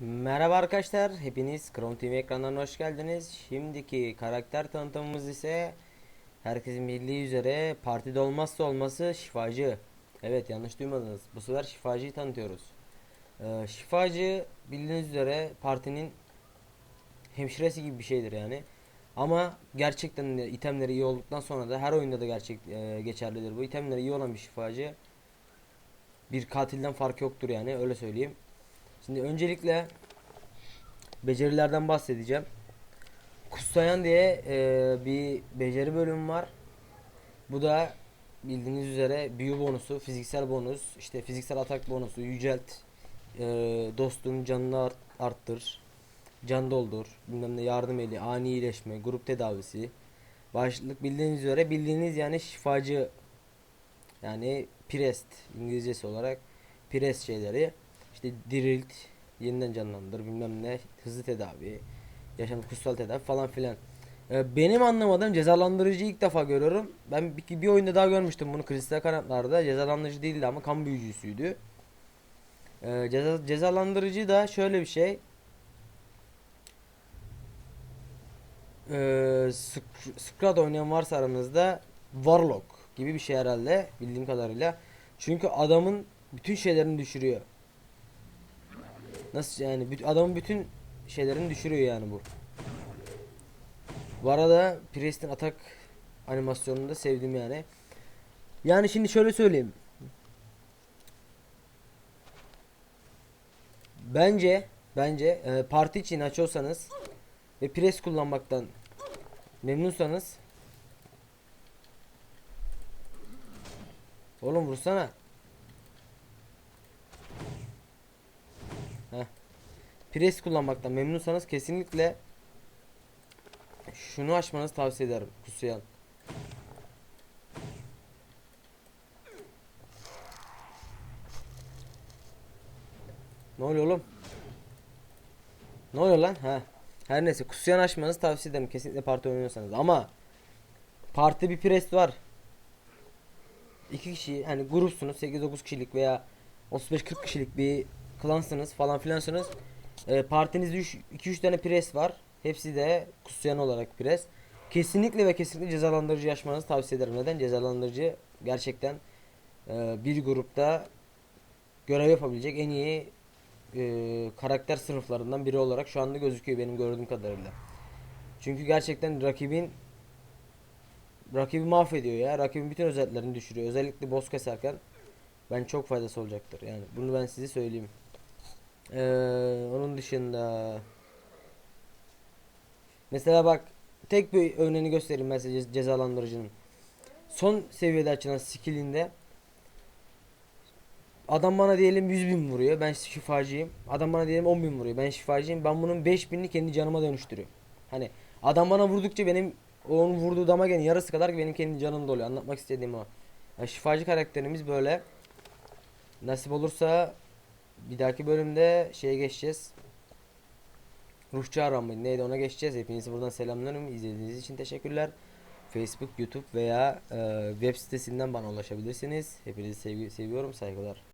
Merhaba arkadaşlar, hepiniz Chrome TV ekranlarına hoş geldiniz. Şimdiki karakter tanıtımımız ise herkesin bildiği üzere partide olmazsa olması şifacı. Evet yanlış duymadınız. Bu sefer şifacıyı tanıtıyoruz. Ee, şifacı bildiğiniz üzere partinin hemşiresi gibi bir şeydir yani. Ama gerçekten de itemleri iyi olduktan sonra da her oyunda da gerçek e, geçerlidir bu. İtemleri iyi olan bir şifacı bir katilden fark yoktur yani öyle söyleyeyim. Şimdi öncelikle becerilerden bahsedeceğim. Kustayan diye e, bir beceri bölümü var. Bu da bildiğiniz üzere büyü bonusu, fiziksel bonus, işte fiziksel atak bonusu, yücelt, e, dostun canını art- arttır, can doldur, bilmem ne yardım eli, ani iyileşme, grup tedavisi. Başlık bildiğiniz üzere bildiğiniz yani şifacı yani Priest İngilizcesi olarak Priest şeyleri işte dirilt, yeniden canlandır, bilmem ne, hızlı tedavi, yaşam kutsal tedavi falan filan. Ee, benim anlamadığım cezalandırıcıyı ilk defa görüyorum. Ben bir, bir oyunda daha görmüştüm bunu Kristal Kanatlar'da. Cezalandırıcı değildi ama kan büyücüsüydü. Ee, ceza, cezalandırıcı da şöyle bir şey. Ee, Sk- Scrad oynayan varsa aranızda Warlock gibi bir şey herhalde bildiğim kadarıyla. Çünkü adamın bütün şeylerini düşürüyor. Nasıl yani adamın bütün şeylerini düşürüyor yani bu. Bu arada Priest'in atak animasyonunu da sevdim yani. Yani şimdi şöyle söyleyeyim. Bence bence e, parti için açıyorsanız ve pres kullanmaktan memnunsanız Oğlum vursana. Heh. Pres kullanmaktan memnunsanız kesinlikle şunu açmanızı tavsiye ederim. Kusuyan. Ne oluyor oğlum? Ne oluyor lan? Ha. Her neyse kusuyan açmanızı tavsiye ederim kesinlikle parti oynuyorsanız ama parti bir pres var. İki kişi hani grupsunuz 8-9 kişilik veya 35-40 kişilik bir klansınız falan filansınız. E, partinizde 2-3 tane pres var. Hepsi de kusuyan olarak pres. Kesinlikle ve kesinlikle cezalandırıcı açmanızı tavsiye ederim. Neden? Cezalandırıcı gerçekten e, bir grupta görev yapabilecek en iyi e, karakter sınıflarından biri olarak şu anda gözüküyor benim gördüğüm kadarıyla. Çünkü gerçekten rakibin rakibi mahvediyor ya. Rakibin bütün özelliklerini düşürüyor. Özellikle boss keserken ben çok faydası olacaktır. Yani bunu ben size söyleyeyim. Ee, onun dışında mesela bak tek bir örneğini göstereyim ben size ce- cezalandırıcının. Son seviyede açılan skillinde Adam bana diyelim 100 bin vuruyor. Ben şifacıyım. Adam bana diyelim 10 bin vuruyor. Ben şifacıyım. Ben bunun 5000'ini kendi canıma dönüştürüyorum. Hani adam bana vurdukça benim onun vurduğu damagenin yarısı kadar benim kendi canım doluyor. Anlatmak istediğim o. Yani şifacı karakterimiz böyle. Nasip olursa bir dahaki bölümde şeye geçeceğiz. Ruhçu aramı neydi ona geçeceğiz. Hepinizi buradan selamlarım. İzlediğiniz için teşekkürler. Facebook, YouTube veya e, web sitesinden bana ulaşabilirsiniz. Hepinizi sevgi seviyorum. Saygılar.